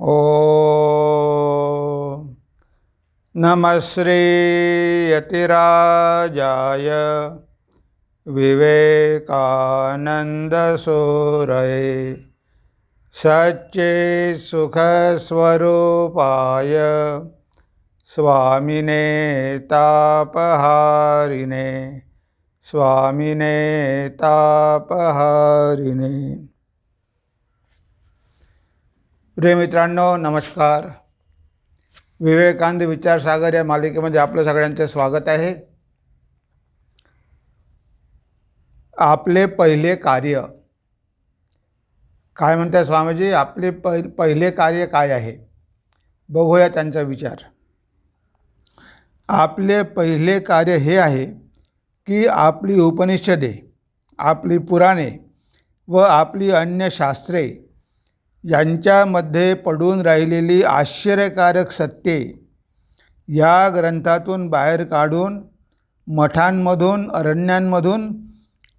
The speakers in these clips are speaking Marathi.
ॐ नमः श्रीयतिराजाय विवेकानन्दसूरये सच्चे सुखस्वरूपाय स्वामिने तापहारिणे स्वामिने तापहारिणे प्रिय मित्रांनो नमस्कार. विवेकानंद विचारसागर या मालिकेमध्ये आपलं सगळ्यांचं स्वागत आहे. आपले पहिले कार्य काय म्हणताय स्वामीजी? आपले पै पहिले कार्य काय आहे? बघूया त्यांचा विचार. आपले पहिले कार्य हे आहे की आपली उपनिषदे आपली पुराणे व आपली अन्य शास्त्रे यांच्यामध्ये पडून राहिलेली आश्चर्यकारक सत्ये या ग्रंथातून बाहेर काढून मठांमधून अरण्यांमधून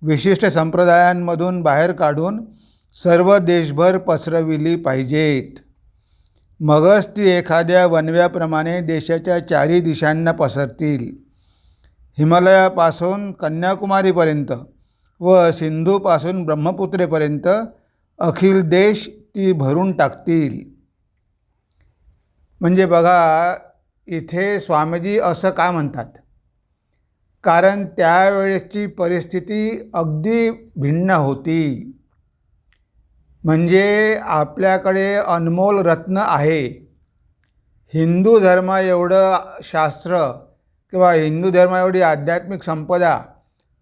विशिष्ट संप्रदायांमधून बाहेर काढून सर्व देशभर पसरविली पाहिजेत. मगच ती एखाद्या वनव्याप्रमाणे देशाच्या चारी दिशांना पसरतील. हिमालयापासून कन्याकुमारीपर्यंत व सिंधूपासून ब्रह्मपुत्रेपर्यंत अखिल देश ती भरून टाकतील. म्हणजे बघा इथे स्वामीजी असं का म्हणतात? कारण त्यावेळेची परिस्थिती अगदी भिन्न होती. म्हणजे आपल्याकडे अनमोल रत्न आहे. हिंदू धर्म एवढं शास्त्र किंवा हिंदू धर्म एवढी आध्यात्मिक संपदा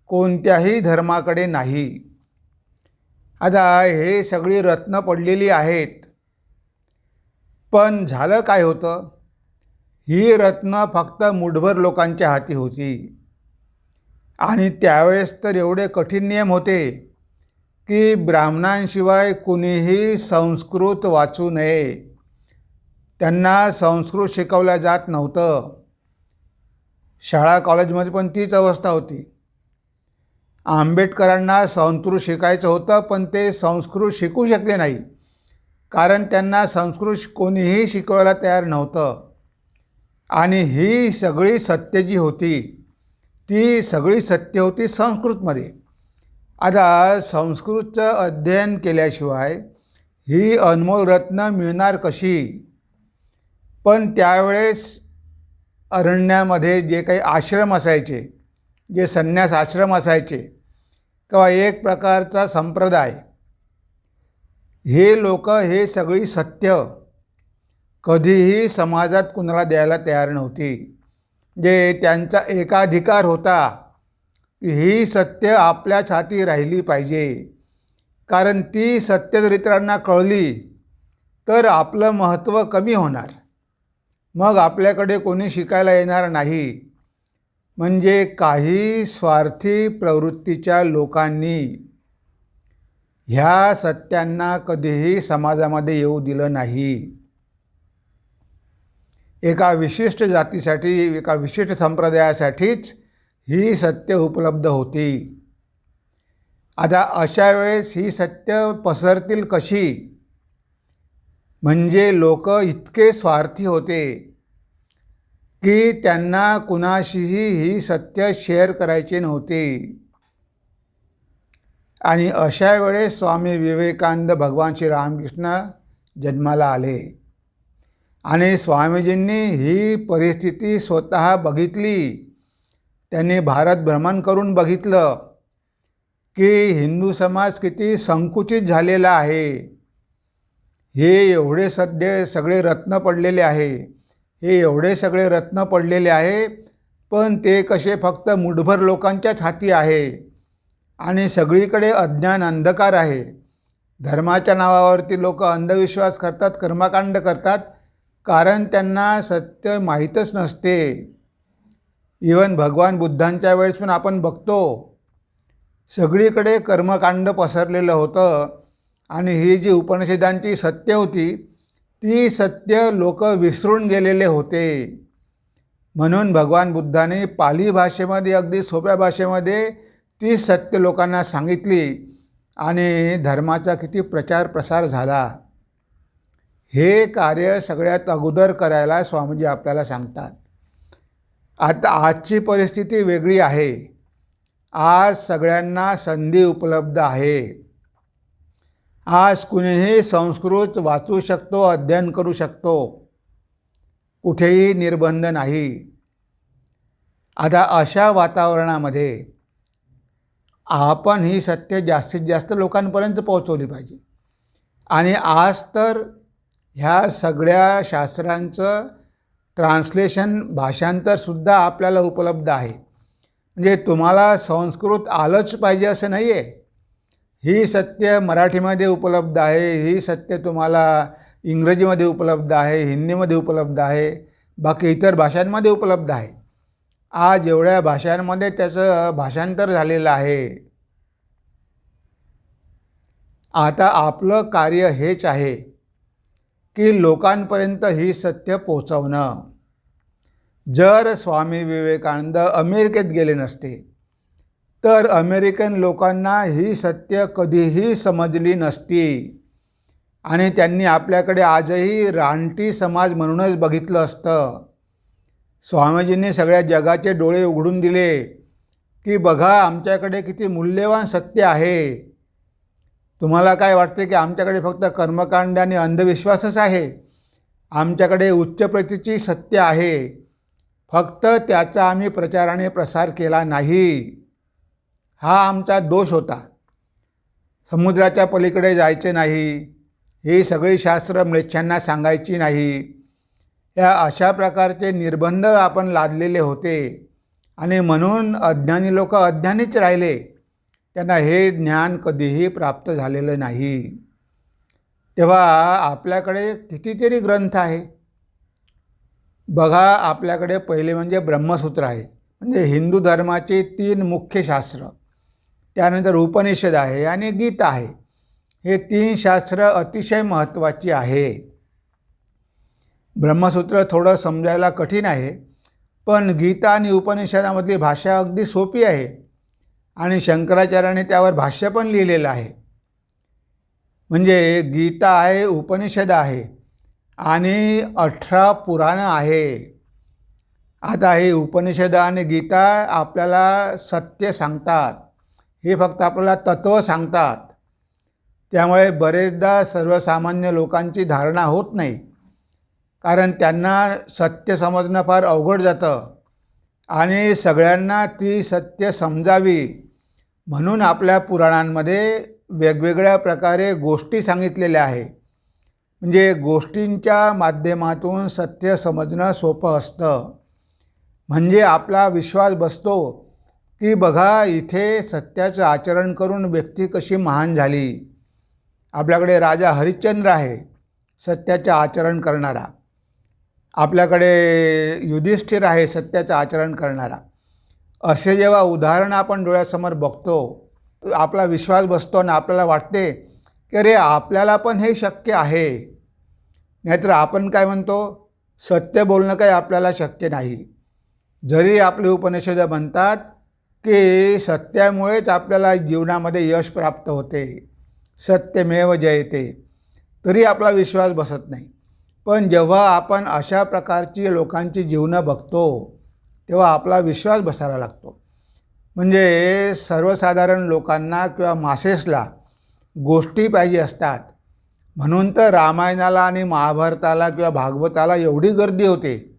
कोणत्याही धर्माकडे नाही. आता हे सगळी रत्न पडलेली आहेत. पण झालं काय होतं? ही रत्न फक्त मुठभर लोकांच्या हाती होती. आणि त्यावेळेस तर एवढे कठीण नियम होते की ब्राह्मणांशिवाय कुणीही संस्कृत वाचू नये. त्यांना संस्कृत शिकवलं जात नव्हतं. शाळा कॉलेजमध्ये पण तीच अवस्था होती. आंबेडकरांना संस्कृत शिकायचं होतं पण ते संस्कृत शिकू शकले नाही. कारण त्यांना संस्कृत कोणीही शिकवायला तयार नव्हतं. आणि ही सगळी सत्य जी होती ती सगळी सत्य होती संस्कृतमध्ये. आता संस्कृतचं अध्ययन केल्याशिवाय ही अनमोल रत्न मिळणार कशी? पण त्यावेळेस अरण्यामध्ये जे काही आश्रम असायचे जे संन्यास आश्रम असायचे किंवा एक प्रकारचा संप्रदाय. हे लोक हे सगळी सत्य कधीही समाजात कुणाला द्यायला तयार नव्हती. जे त्यांचा एकाधिकार होता ही सत्य आपल्याच हाती राहिली पाहिजे. कारण ती सत्य जर इतरांना कळली तर आपलं महत्त्व कमी होणार. मग आपल्याकडे कोणी शिकायला येणार नाही. म्हणजे काही स्वार्थी प्रवृत्तीच्या लोकांनी ह्या सत्यांना कधीही समाजामध्ये येऊ दिलं नाही. एका विशिष्ट जातीसाठी एका विशिष्ट संप्रदायासाठीच ही सत्य उपलब्ध होती. आता अशा वेळेस ही सत्य पसरतील कशी? म्हणजे लोक इतके स्वार्थी होते. की त्यांना कुणाशीही ही सत्य शेअर करायचे नव्हते. आणि अशा वेळेस स्वामी विवेकानंद भगवान श्री रामकृष्ण जन्माला आले. आणि स्वामीजींनी ही परिस्थिती स्वतः बघितली. त्यांनी भारत भ्रमण करून बघितलं की हिंदू समाज किती संकुचित झालेला आहे. हे एवढे सध्या सगळे रत्न पडलेले आहे. हे एवढे सगळे रत्न पडलेले आहे पण ते कसे फक्त मुठभर लोकांच्याच हाती आहे आणि सगळीकडे अज्ञान अंधकार आहे. धर्माच्या नावावरती लोक अंधविश्वास करतात कर्मकांड करतात कारण त्यांना सत्य माहीतच नसते. इवन भगवान बुद्धांच्या वेळेस पण आपण बघतो सगळीकडे कर्मकांड पसरलेलं होतं आणि ही जी उपनिषदांची सत्य होती ती सत्य लोक विसरून गेलेले होते. म्हणून भगवान बुद्धाने पाली भाषेमध्ये अगदी सोप्या भाषेमध्ये ती सत्य लोकांना सांगितली आणि धर्माचा किती प्रचार प्रसार झाला. हे कार्य सगळ्यात अगोदर करायला स्वामीजी आपल्याला सांगतात. आता आजची परिस्थिती वेगळी आहे. आज सगळ्यांना संधी उपलब्ध आहे. आज कुणीही संस्कृत वाचू शकतो अध्ययन करू शकतो. कुठेही निर्बंध नाही. आता अशा वातावरणामध्ये आपण ही सत्य जास्तीत जास्त लोकांपर्यंत पोहोचवली पाहिजे. आणि आज तर ह्या सगळ्या शास्त्रांचं ट्रान्सलेशन भाषांतरसुद्धा आपल्याला उपलब्ध आहे. म्हणजे तुम्हाला संस्कृत आलंच पाहिजे असं नाही आहे ही सत्य मराठीमध्ये उपलब्ध आहे ही सत्य तुम्हाला इंग्रजीमध्ये उपलब्ध आहे हिंदीमध्ये उपलब्ध आहे बाकी इतर भाषांमध्ये उपलब्ध आहे. आज एवढ्या भाषांमध्ये त्याचं भाषांतर झालेलं आहे. आता आपलं कार्य हेच आहे की लोकांपर्यंत ही सत्य पोचवणं जर स्वामी विवेकानंद अमेरिकेत गेले नसते तर अमेरिकन लोकांना ही सत्य कधीही समजली नसती. आणि त्यांनी आपल्याकडे आजही रानटी समाज म्हणूनच बघितलं असतं. स्वामीजींनी सगळ्या जगाचे डोळे उघडून दिले की बघा आमच्याकडे किती मूल्यवान सत्य आहे. तुम्हाला काय वाटते की आमच्याकडे फक्त कर्मकांड आणि अंधविश्वासच आहे? आमच्याकडे उच्च प्रतीची सत्य आहे. फक्त त्याचा आम्ही प्रचाराने प्रसार केला नाही. हा आमचा दोष होता. समुद्राच्या पलीकडे जायचे नाही. ही सगळी शास्त्र म्लेच्छांना सांगायची नाही. या अशा प्रकारचे निर्बंध आपण लादलेले होते. आणि म्हणून अज्ञानी लोक अज्ञानीच राहिले. त्यांना हे ज्ञान कधीही प्राप्त झालेलं नाही. तेव्हा आपल्याकडे कितीतरी ग्रंथ आहे. बघा आपल्याकडे पहिले म्हणजे ब्रह्मसूत्र आहे. म्हणजे हिंदू धर्माचे तीन मुख्य शास्त्र. त्यानंतर उपनिषद आहे आणि गीता आहे. हे तीन शास्त्र अतिशय महत्त्वाची आहे. ब्रह्मसूत्र थोडं समजायला कठीण आहे पण गीता आणि उपनिषदामधली भाषा अगदी सोपी आहे आणि शंकराचार्याने त्यावर भाष्य पण लिहिलेलं आहे. म्हणजे गीता आहे उपनिषद आहे आणि अठरा पुराणं आहे. आता हे उपनिषद आणि गीता आपल्याला सत्य सांगतात. हे फक्त आपल्याला तत्त्व सांगतात. त्यामुळे बरेचदा सर्वसामान्य लोकांची धारणा होत नाही. कारण त्यांना सत्य समजणं फार अवघड जातं. आणि सगळ्यांना ती सत्य समजावी म्हणून आपल्या पुराणांमध्ये वेगवेगळ्या प्रकारे गोष्टी सांगितलेल्या आहे. म्हणजे गोष्टींच्या माध्यमातून सत्य समजणं सोपं असतं. म्हणजे आपला विश्वास बसतो. की बघा इथे सत्याचं आचरण करून व्यक्ती कशी महान झाली. आपल्याकडे राजा हरिश्चंद्र आहे सत्याचं आचरण करणारा. आपल्याकडे युधिष्ठिर आहे सत्याचं आचरण करणारा. असे जेव्हा उदाहरण आपण डोळ्यासमोर बघतो आपला विश्वास बसतो आणि आपल्याला वाटते की अरे आपल्याला पण हे शक्य आहे. नाहीतर आपण काय म्हणतो सत्य बोलणं काही आपल्याला शक्य नाही. जरी आपले उपनिषदं म्हणतात की सत्यामुळेच आपल्याला जीवनामध्ये यश प्राप्त होते. सत्यमेव जयते. तरी आपला विश्वास बसत नाही. पण जेव्हा आपण अशा प्रकारची लोकांची जीवनं बघतो तेव्हा आपला विश्वास बसायला लागतो. म्हणजे सर्वसाधारण लोकांना किंवा मासेसला गोष्टी पाहिजे असतात. म्हणून तर रामायणाला आणि महाभारताला किंवा भागवताला एवढी गर्दी होते.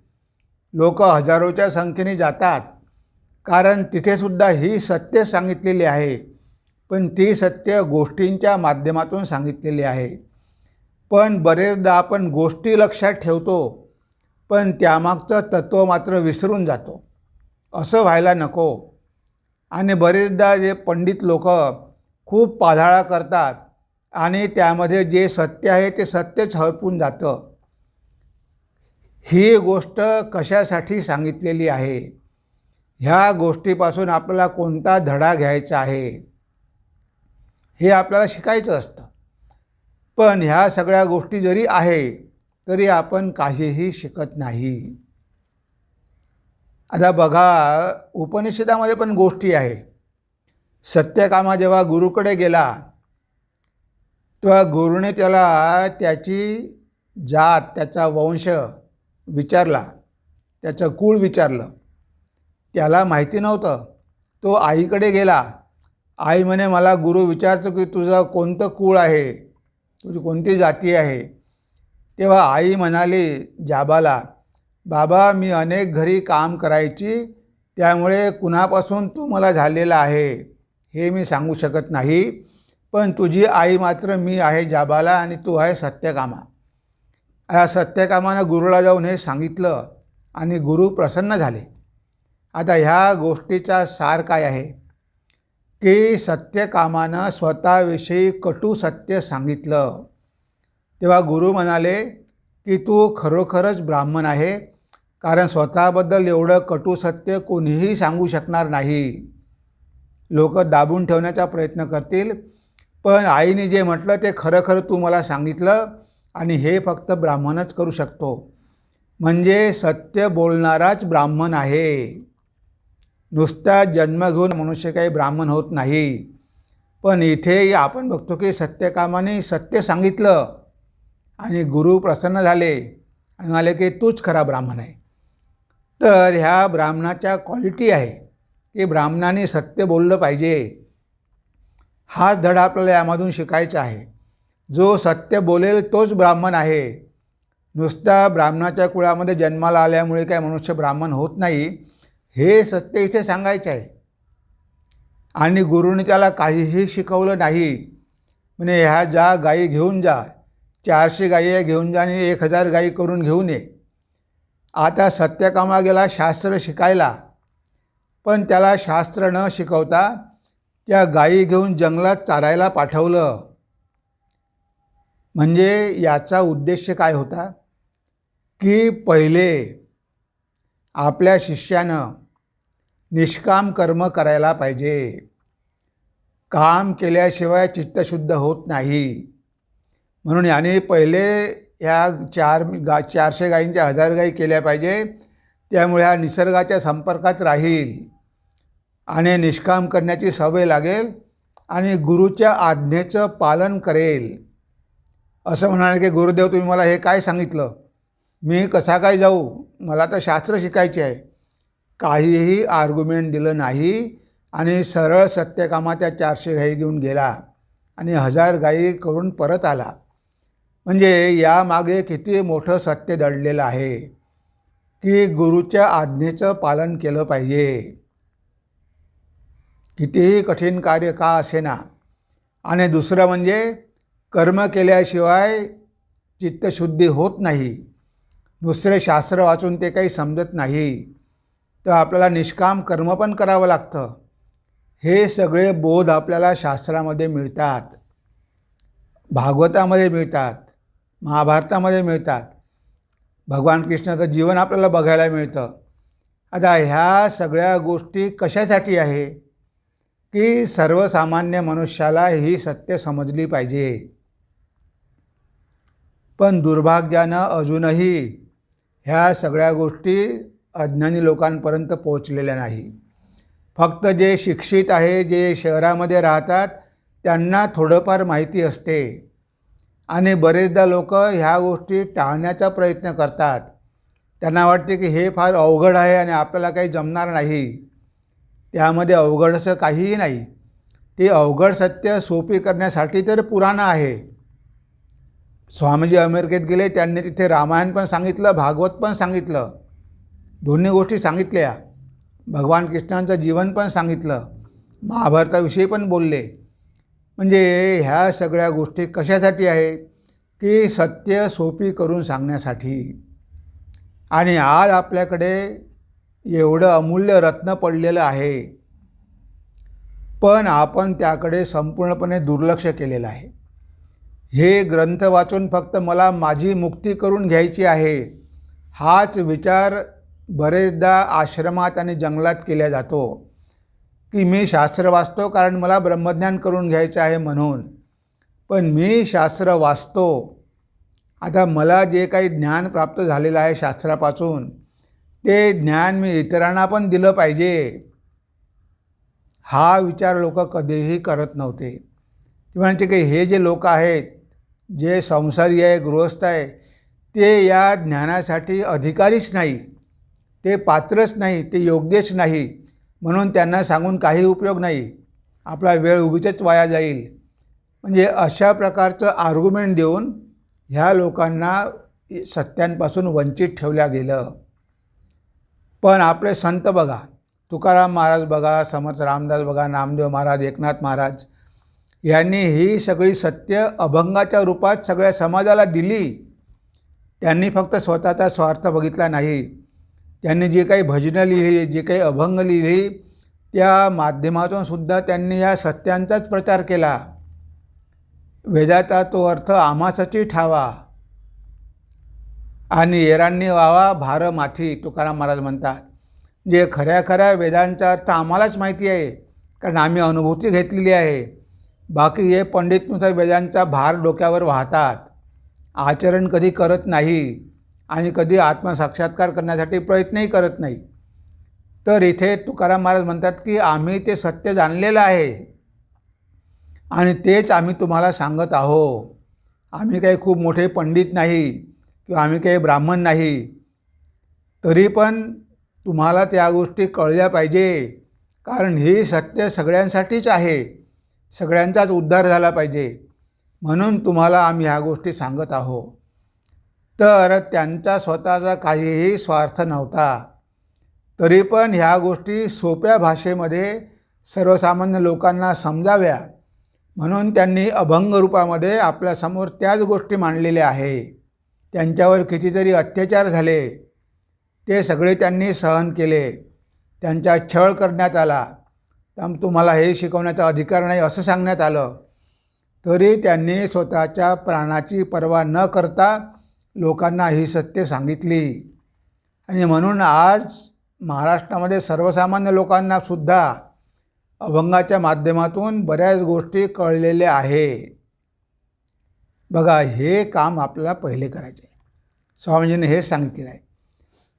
लोक हजारोच्या संख्येने जातात. कारण तिथेसुद्धा ही सत्य सांगितलेली आहे. पण ती सत्य गोष्टींच्या माध्यमातून सांगितलेली आहे. पण बरेचदा आपण गोष्टी लक्षात ठेवतो पण त्यामागचं तत्त्व मात्र विसरून जातो. असं व्हायला नको. आणि बरेचदा जे पंडित लोक खूप पाधाळा करतात आणि त्यामध्ये जे सत्य आहे ते सत्यच हरपून जातं. ही गोष्ट कशासाठी सांगितलेली आहे? ह्या गोष्टीपासून आपल्याला कोणता धडा घ्यायचा आहे? हे आपल्याला शिकायचं असतं. पण ह्या सगळ्या गोष्टी जरी आहे तरी आपण काहीही शिकत नाही. आता बघा उपनिषदामध्ये पण गोष्टी आहे. सत्यकामा जेव्हा गुरुकडे गेला तेव्हा गुरुने त्याला त्याची जात त्याचा वंश विचारला. त्याचं कुळ विचारलं. त्याला माहिती नव्हतं. तो आईकडे गेला. आई म्हणे मला गुरु विचारतो की तुझं कोणतं कुळ आहे? तुझी कोणती जाती आहे? तेव्हा आई म्हणाली जाबाला बाबा मी अनेक घरी काम करायची त्यामुळे कुणापासून तू मला झालेला आहे हे मी सांगू शकत नाही पण तुझी आई मात्र मी आहे जाबाला आणि तू आहे सत्यकामा. या सत्यकामानं गुरुला जाऊन हे सांगितलं आणि गुरु प्रसन्न झाले. आता ह्या गोष्टीचा सार काय आहे? की सत्यकामानं स्वतःविषयी कटू सत्य सांगितलं. तेव्हा गुरु म्हणाले की तू खरोखरच ब्राह्मण आहे कारण स्वतःबद्दल एवढं कटू सत्य कोणीही सांगू शकणार नाही. लोक दाबून ठेवण्याचा प्रयत्न करतील पण आईने जे म्हटलं ते खरं खरं तू मला सांगितलं आणि हे फक्त ब्राह्मणच करू शकतो. म्हणजे सत्य बोलणाराच ब्राह्मण आहे. नुसता जन्म घेऊन मनुष्य काही ब्राह्मण होत नाही. पण इथे आपण बघतो की सत्यकामाने सत्य सांगितलं आणि गुरु प्रसन्न झाले आणि म्हणाले की तूच खरा ब्राह्मण आहे. तर ह्या ब्राह्मणाच्या क्वालिटी आहे की ब्राह्मणाने सत्य बोललं पाहिजे. हाच धडा आपल्याला यामधून शिकायचा आहे. जो सत्य बोलेल तोच ब्राह्मण आहे. नुसता ब्राह्मणाच्या कुळामध्ये जन्माला आल्यामुळे काय मनुष्य ब्राह्मण होत नाही. हे सत्य इथे सांगायचं आहे. आणि गुरुने त्याला काहीही शिकवलं नाही. म्हणजे ह्या ज्या गायी घेऊन जा. चारशे गायी घेऊन जा आणि एक हजार गायी करून घेऊन ये. आता सत्यकामा गेला शास्त्र शिकायला. पण त्याला शास्त्र न शिकवता त्या गायी घेऊन जंगलात चारायला पाठवलं. म्हणजे याचा उद्देश काय होता? की पहिले आपल्या शिष्यानं निष्काम कर्म करायला पाहिजे. काम केल्याशिवाय चित्तशुद्ध होत नाही. म्हणून याने पहिले या चार गा चारशे गायींच्या हजार गायी केल्या पाहिजे. त्यामुळे हा निसर्गाच्या संपर्कात राहील. आणि निष्काम करण्याची सवय लागेल आणि गुरुच्या आज्ञेचं पालन करेल. असं म्हणाले की गुरुदेव तुम्ही मला हे काय सांगितलं? मी कसा काय जाऊ? मला तर शास्त्र शिकायचे आहे. काहीही आर्ग्युमेंट दिलं नाही आणि सरळ सत्यकामा त्या चारशे गाई घेऊन गेला आणि हजार गाई करून परत आला. म्हणजे यामागे किती मोठं सत्य दडलेलं आहे की गुरुच्या आज्ञेचं पालन केलं पाहिजे. कितीही कठीण कार्य का असेना. आणि दुसरं म्हणजे कर्म केल्याशिवाय चित्तशुद्धी होत नाही. दुसरे शास्त्र वाचून ते काही समजत नाही. तर आपल्याला निष्काम कर्म पण करावं लागतं. हे सगळे बोध आपल्याला शास्त्रामध्ये मिळतात. भागवतामध्ये मिळतात. महाभारतामध्ये मिळतात. भगवान कृष्णाचं जीवन आपल्याला बघायला मिळतं. आता ह्या सगळ्या गोष्टी कशासाठी आहे? की सर्वसामान्य मनुष्याला ही सत्य समजली पाहिजे. पण दुर्भाग्यानं अजूनही ह्या सगळ्या गोष्टी अज्ञानी लोकांपर्यंत पोहोचलेल्या नाही. फक्त जे शिक्षित आहे जे शहरामध्ये राहतात त्यांना थोडंफार माहिती असते. आणि बरेचदा लोक ह्या गोष्टी टाळण्याचा प्रयत्न करतात. त्यांना वाटते की हे फार अवघड आहे आणि आपल्याला काही जमणार नाही. त्यामध्ये अवघड असं काहीही नाही. ते अवघड सत्य सोपी करण्यासाठी तर पुराणं आहे. स्वामीजी अमेरिकेत गेले त्यांनी तिथे रामायण पण सांगितलं भागवत पण सांगितलं. दोन्ही गोष्टी सांगितल्या. भगवान कृष्णांचं जीवन पण सांगितलं. महाभारताविषयी पण बोलले. म्हणजे ह्या सगळ्या गोष्टी कशासाठी आहे? की सत्य सोपी करून सांगण्यासाठी. आणि आज आपल्याकडे एवढं अमूल्य रत्न पडलेलं आहे. पण आपण त्याकडे संपूर्णपणे दुर्लक्ष केलेलं आहे. हे ग्रंथ वाचून फक्त मला माझी मुक्ती करून घ्यायची आहे. हाच विचार बरेचदा आश्रमात आणि जंगलात केल्या जातो. की मी शास्त्र वाचतो कारण मला ब्रह्मज्ञान करून घ्यायचं आहे म्हणून. पण मी शास्त्र वाचतो. आता मला जे काही ज्ञान प्राप्त झालेलं आहे शास्त्रापासून ते ज्ञान मी इतरांना पण दिलं पाहिजे. हा विचार लोक कधीही करत नव्हते. ते म्हणायचे की हे जे लोक आहेत जे संसारी आहे गृहस्थ आहे ते या ज्ञानासाठी अधिकारीच नाही. ते पात्रच नाही ते योग्यच नाही म्हणून त्यांना सांगून काही उपयोग नाही. आपला वेळ उगीचच वाया जाईल. म्हणजे अशा प्रकारचं आर्ग्युमेंट देऊन ह्या लोकांना सत्यांपासून वंचित ठेवल्या गेलं. पण आपले संत बघा तुकाराम महाराज बघा समर्थ रामदास बघा नामदेव महाराज एकनाथ महाराज यांनी ही सगळी सत्य अभंगाच्या रूपात सगळ्या समाजाला दिली. त्यांनी फक्त स्वतःचा स्वार्थ बघितला नाही. त्यांनी जे काही भजनं लिहिली जे काही अभंग लिहिली त्या माध्यमातून सुद्धा त्यांनी या सत्यांचाच प्रचार केला. वेदाचा तो अर्थ आमासाची ठावा. आणि येरांनी वावा भार माथी तुकाराम महाराज म्हणतात. जे खऱ्या खऱ्या वेदांचा अर्थ आम्हालाच माहिती आहे कारण आम्ही अनुभूती घेतलेली आहे. बाकी हे पंडितनुसार वेदांचा भार डोक्यावर वाहतात. आचरण कधी करत नाही. आणि कधी आत्मसाक्षात्कार करण्यासाठी प्रयत्नही करत नाही. तर इथे तुकाराम महाराज म्हणतात की आम्ही ते सत्य जाणलेलं आहे. आणि तेच आम्ही तुम्हाला सांगत आहो. आम्ही काही खूप मोठे पंडित नाही किंवा आम्ही काही ब्राह्मण नाही. तरी पण तुम्हाला त्या गोष्टी कळल्या पाहिजे. कारण ही सत्य सगळ्यांसाठीच आहे. सगळ्यांचाच उद्धार झाला पाहिजे. म्हणून तुम्हाला आम्ही ह्या गोष्टी सांगत आहो. तर त्यांचा स्वतःचा काहीही स्वार्थ नव्हता. तरी पण ह्या गोष्टी सोप्या भाषेमध्ये सर्वसामान्य लोकांना समजाव्या. म्हणून त्यांनी अभंग रूपामध्ये आपल्यासमोर त्याच गोष्टी मांडलेल्या आहे. त्यांच्यावर कितीतरी अत्याचार झाले. ते सगळे त्यांनी सहन केले. त्यांचा छळ करण्यात आला. त्यामुळे तुम्हाला हे शिकवण्याचा अधिकार नाही असं सांगण्यात आलं. तरी त्यांनी स्वतःच्या प्राणाची पर्वा न करता लोकांना ही सत्य सांगितली. आणि म्हणून आज महाराष्ट्रामध्ये सर्वसामान्य लोकांनासुद्धा अभंगाच्या माध्यमातून बऱ्याच गोष्टी कळलेल्या आहे बघा हे काम आपल्याला पहिले करायचे. स्वामीजीने हे सांगितलं आहे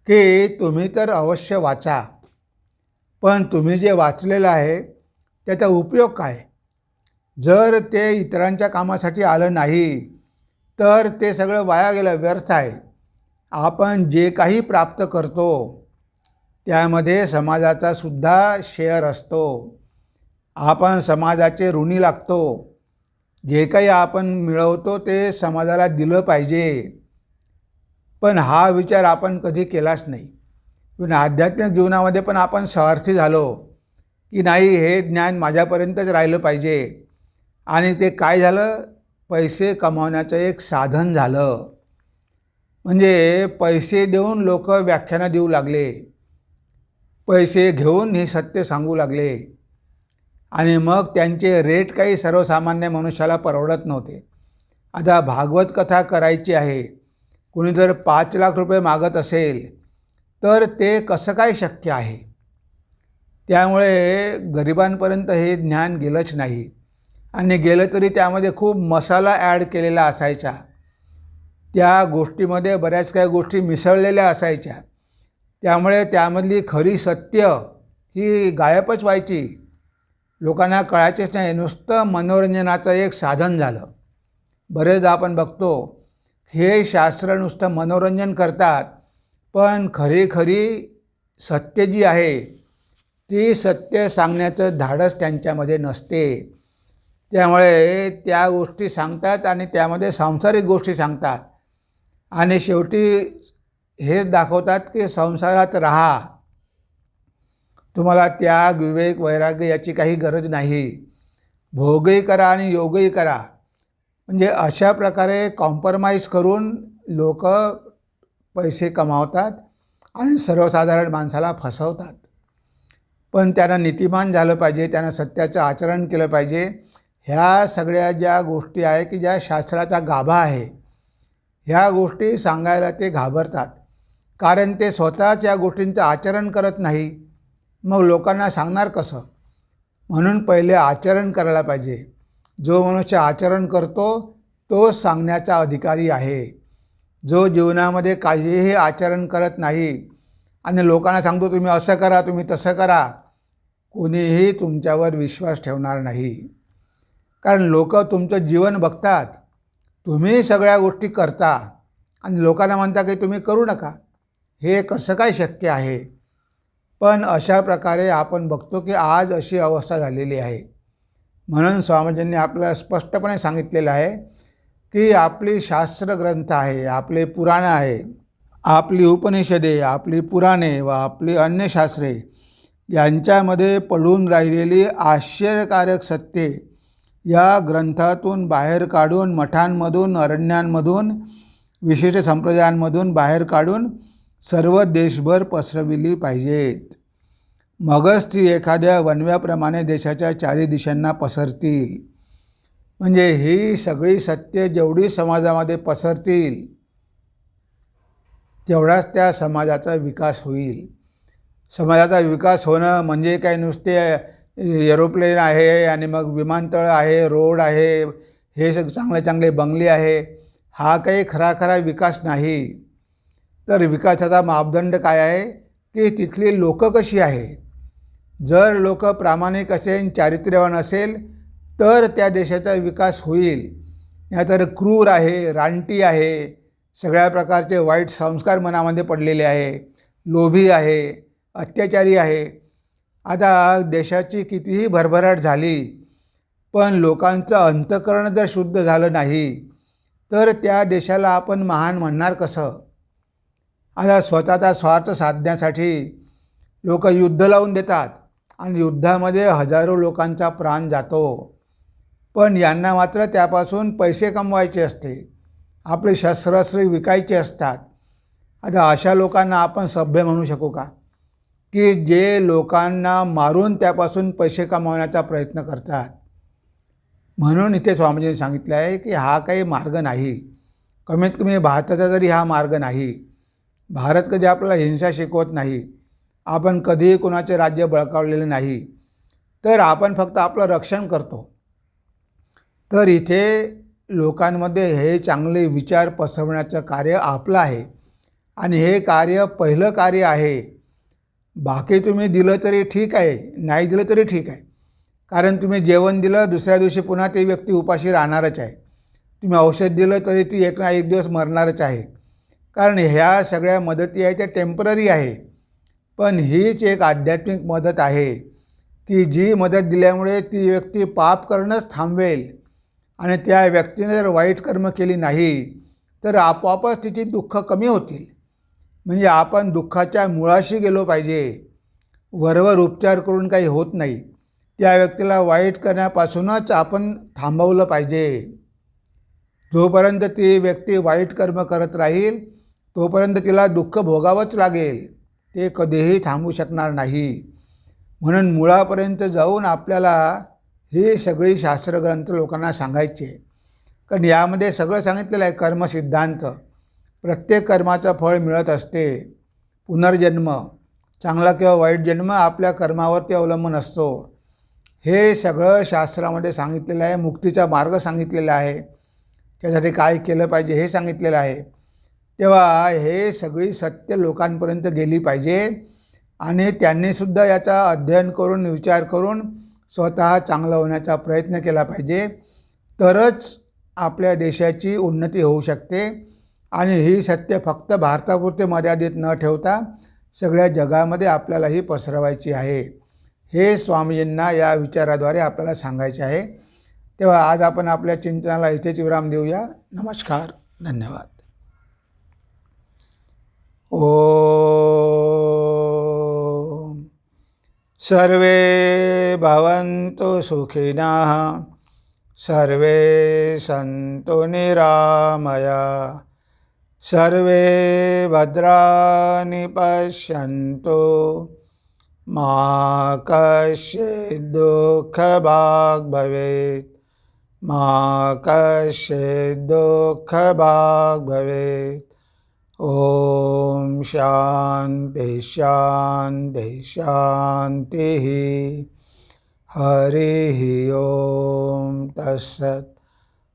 की तुम्ही तर अवश्य वाचा पण तुम्ही जे वाचलेलं आहे त्याचा उपयोग काय? जर ते इतरांच्या कामासाठी आलं नाही तर ते सगळं वाया गेलं व्यर्थ आहे. आपण जे काही प्राप्त करतो त्यामध्ये समाजाचा सुद्धा शेअर असतो. आपण समाजाचे ऋणी लागतो. जे काही आपण मिळवतो ते समाजाला दिलं पाहिजे. पण हा विचार आपण कधी केलाच नाही. पण आध्यात्मिक जीवनामध्ये पण आपण स्वार्थी झालो की नाही हे ज्ञान माझ्यापर्यंतच राहिलं पाहिजे. आणि ते काय झालं? पैसे कमावण्याचं एक साधन झालं. म्हणजे पैसे देऊन लोक व्याख्यानं देऊ लागले. पैसे घेऊन हे सत्य सांगू लागले. आणि मग त्यांचे रेट काही सर्वसामान्य मनुष्याला परवडत नव्हते. आता भागवत कथा करायची आहे. कुणी जर पाच लाख रुपये मागत असेल तर ते कसं काय शक्य आहे? त्यामुळे गरिबांपर्यंत हे ज्ञान गेलंच नाही. आणि गेलं तरी त्यामध्ये खूप मसाला ॲड केलेला असायचा. त्या गोष्टीमध्ये बऱ्याच काही गोष्टी मिसळलेल्या असायच्या. त्यामुळे त्यामधली खरी सत्य ही गायबच व्हायची. लोकांना कळायचेच नाही. नुसतं मनोरंजनाचं एक साधन झालं. बरेचदा आपण बघतो हे शास्त्र नुसतं मनोरंजन करतात पण खरी खरी सत्य जी आहे ती सत्य सांगण्याचं धाडस त्यांच्यामध्ये नसते. त्यामुळे त्या गोष्टी सांगतात आणि त्यामध्ये सांसारिक गोष्टी सांगतात. आणि शेवटी हेच दाखवतात की संसारात राहा. तुम्हाला त्याग विवेक वैराग्य याची काही गरज नाही. भोगही करा आणि योगही करा. म्हणजे अशा प्रकारे कॉम्प्रमाइज करून लोक पैसे कमावतात आणि सर्वसाधारण माणसाला फसवतात. पण त्यांना नीतिमान झालं पाहिजे त्यांना सत्याचं आचरण केलं पाहिजे. ह्या सगळ्या ज्या गोष्टी आहे की ज्या शास्त्राचा गाभा आहे ह्या गोष्टी सांगायला ते घाबरतात. कारण ते स्वतःच या गोष्टींचं आचरण करत नाही. मग लोकांना सांगणार कसं? म्हणून पहिले आचरण करायला पाहिजे. जो मनुष्य आचरण करतो तो सांगण्याचा अधिकारी आहे. जो जीवनामध्ये काहीही आचरण करत नाही आणि लोकांना सांगतो तुम्ही असं करा तुम्ही तसं करा कोणीही तुमच्यावर विश्वास ठेवणार नाही. कारण लोक तुमचं जीवन बघतात. तुम्ही सगळ्या गोष्टी करता. आणि लोकांना म्हणता की तुम्ही करू नका. हे कसं काय शक्य आहे? पण अशा प्रकारे आपण बघतो की आज अशी अवस्था झालेली आहे. म्हणून स्वामीजींनी आपल्याला स्पष्टपणे सांगितलेलं आहे की आपली शास्त्रग्रंथ आहे आपले पुराणं आहे आपली उपनिषदे आपली पुराणे व आपली अन्य शास्त्रे यांच्यामध्ये पडून राहिलेली आश्चर्यकारक सत्ये या ग्रंथातून बाहेर काढून मठांमधून अरण्यांमधून विशिष्ट संप्रदायांमधून बाहेर काढून सर्व देशभर पसरविली पाहिजेत. मगच ती एखाद्या वनव्याप्रमाणे देशाच्या चारी दिशांना पसरतील. म्हणजे ही सगळी सत्य जेवढी समाजामध्ये पसरतील तेवढाच त्या समाजाचा विकास होईल. समाजाचा विकास होणं म्हणजे काय? नुसते एरोप्लेन आहे आणि मग विमानतळ आहे रोड आहे हे सग चांगले चांगले बंगले आहे. हा काही खरा खरा विकास नाही. तर विकासाचा मापदंड काय आहे? की तिथली लोकं कशी आहे जर लोक प्रामाणिक असेल चारित्र्यवान असेल तर त्या देशाचा विकास होईल. नाहीतर क्रूर आहे रानटी आहे सगळ्या प्रकारचे वाईट संस्कार मनामध्ये पडलेले आहे. लोभी आहे अत्याचारी आहे. आता देशाची कितीही भरभराट झाली पण लोकांचं अंतकरण जर शुद्ध झालं नाही तर त्या देशाला आपण महान म्हणणार कसं? आता स्वतःचा स्वार्थ साधण्यासाठी लोक युद्ध लावून देतात आणि युद्धामध्ये हजारो लोकांचा प्राण जातो. पण यांना मात्र त्यापासून पैसे कमवायचे असते आपले शस्त्रास्त्रे विकायचे असतात. आता अशा लोकांना आपण सभ्य म्हणू शकू का? की जे लोकांना मारून त्यापासून पैसे कमावण्याचा प्रयत्न करतात. म्हणून इथे स्वामीजींनी सांगितलं आहे की हा काही मार्ग नाही. कमीत कमी भारताचा तरी हा मार्ग नाही भारत कधी आपल्याला हिंसा शिकवत नाही आपण कधीही कोणाचे राज्य बळकावलेले नाही तर आपण फक्त आपलं रक्षण करतो. तर इथे लोकांमध्ये हे चांगले विचार पसरवण्याचं कार्य आपलं आहे. आणि हे कार्य पहिलं कार्य आहे बाकी तुम्ही दिलं तरी ठीक आहे नाही दिलं तरी ठीक आहे. कारण तुम्ही जेवण दिलं दुसऱ्या दिवशी पुन्हा ती व्यक्ती उपाशी राहणारच आहे. तुम्ही औषध दिलं तरी ती एक ना एक दिवस मरणारच आहे. कारण ह्या सगळ्या मदती आहे त्या टेंपररी आहे. पण हीच एक आध्यात्मिक मदत आहे की जी मदत दिल्यामुळे ती व्यक्ती पाप करणंच थांबवेल. आणि त्या व्यक्तीने जर वाईट कर्म केली नाही तर आपोआपच तिची दुःख कमी होतील. म्हणजे आपण दुःखाच्या मुळाशी गेलो पाहिजे. वरवर उपचार करून काही होत नाही. त्या व्यक्तीला वाईट करण्यापासूनच आपण थांबवलं पाहिजे. जोपर्यंत ती व्यक्ती वाईट कर्म करत राहील तोपर्यंत तिला दुःख भोगावंच लागेल. ते कधीही थांबू शकणार नाही. म्हणून मुळापर्यंत जाऊन आपल्याला ही सगळी शास्त्रग्रंथ लोकांना सांगायचे. कारण यामध्ये सगळं सांगितलेलं आहे कर्मसिद्धांत. प्रत्येक कर्माचं फळ मिळत असते. पुनर्जन्म चांगला किंवा वाईट जन्म आपल्या कर्मावरती अवलंबून असतो. हे सगळं शास्त्रामध्ये सांगितलेलं आहे मुक्तीचा मार्ग सांगितलेला आहे. त्यासाठी काय केलं पाहिजे हे सांगितलेलं आहे. तेव्हा हे सगळी सत्य लोकांपर्यंत गेली पाहिजे आणि त्यांनीसुद्धा याचा अध्ययन करून विचार करून स्वतः चांगलं होण्याचा प्रयत्न केला पाहिजे. तरच आपल्या देशाची उन्नती होऊ शकते. आणि ही सत्य फक्त भारतापुरते मर्यादित न ठेवता सगळ्या जगामध्ये आपल्यालाही पसरवायची आहे. हे स्वामीजींना या विचाराद्वारे आपल्याला सांगायचे आहे. तेव्हा आज आपण आपल्या चिंतनाला इथेच विराम देऊया. नमस्कार. धन्यवाद. ओ सर्वे भवन्तु सुखिनः सर्वे सन्तु निरामया। सर्वे भद्राणि पश्यन्तु। मा कश्चित् दुःखभाग् भवेत् मा कश्चित् दुःखभाग् भवेत् ॐ शान्ति शान्ति शान्तिः। हरिः ॐ तत्सत्।